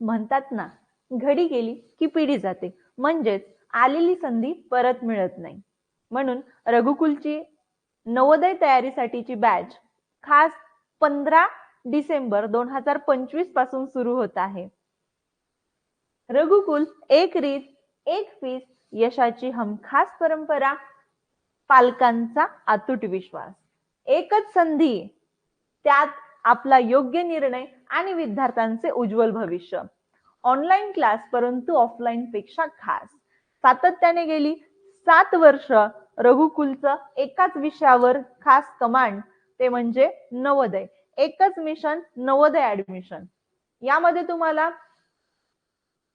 म्हणतात ना घडी गेली की पिढी जाते. म्हणजेच आलेली संधी परत मिळत नाही. म्हणून रघुकुलची नवोदय तयारीसाठीची बॅच खास पंधरा डिसेंबर दोन हजार पंचवीसपासून सुरू होत आहे. रघुकुल एक रीत एक फीस यशाची हमखास परंपरा पालकांचा अतूट विश्वास. एकच संधी त्यात आपला योग्य निर्णय आणि विद्यार्थ्यांचे उज्ज्वल भविष्य. ऑनलाईन क्लास परंतु ऑफलाईन पेक्षा खास. सातत्याने गेली सात वर्ष रघुकुलचं एकाच विषयावर खास कमांड ते म्हणजे नवोदय. एकच मिशन नवोदय ऍडमिशन यामध्ये तुम्हाला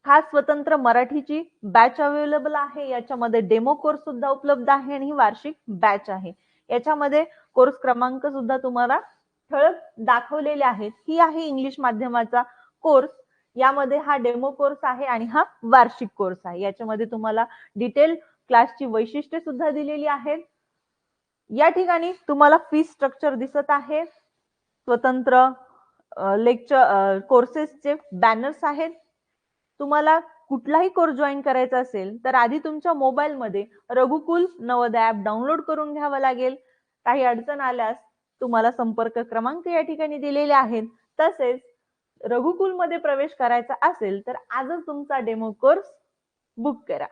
खास स्वतंत्र मराठीची बॅच अवेलेबल आहे. याच्यामध्ये डेमो कोर्स सुद्धा उपलब्ध आहे आणि ही वार्षिक बॅच आहे. याच्यामध्ये कोर्स क्रमांक सुद्धा तुम्हाला ठळक दाखवलेले आहेत. ही आहे इंग्लिश माध्यमाचा कोर्स यामध्ये हा डेमो कोर्स आहे आणि हा वार्षिक कोर्स आहे. याच्यामध्ये तुम्हाला डिटेल क्लासची वैशिष्ट्ये सुद्धा दिलेली आहेत. या ठिकाणी तुम्हाला फी स्ट्रक्चर दिसत आहे. स्वतंत्र लेक्चर कोर्सेसचे बॅनर्स आहेत. तुम्हाला कुठलाही कोर्स जॉईन करायचा असेल तर आधी तुमच्या मोबाईलमध्ये रघुकुल नवोदय ऍप डाउनलोड करून घ्यावं लागेल. काही अडचण आल्यास तुम्हाला संपर्क क्रमांक या ठिकाणी दिलेले आहेत. तसेच रघुकुलमध्ये प्रवेश करायचा असेल तर आजच तुमचा डेमो कोर्स बुक करा.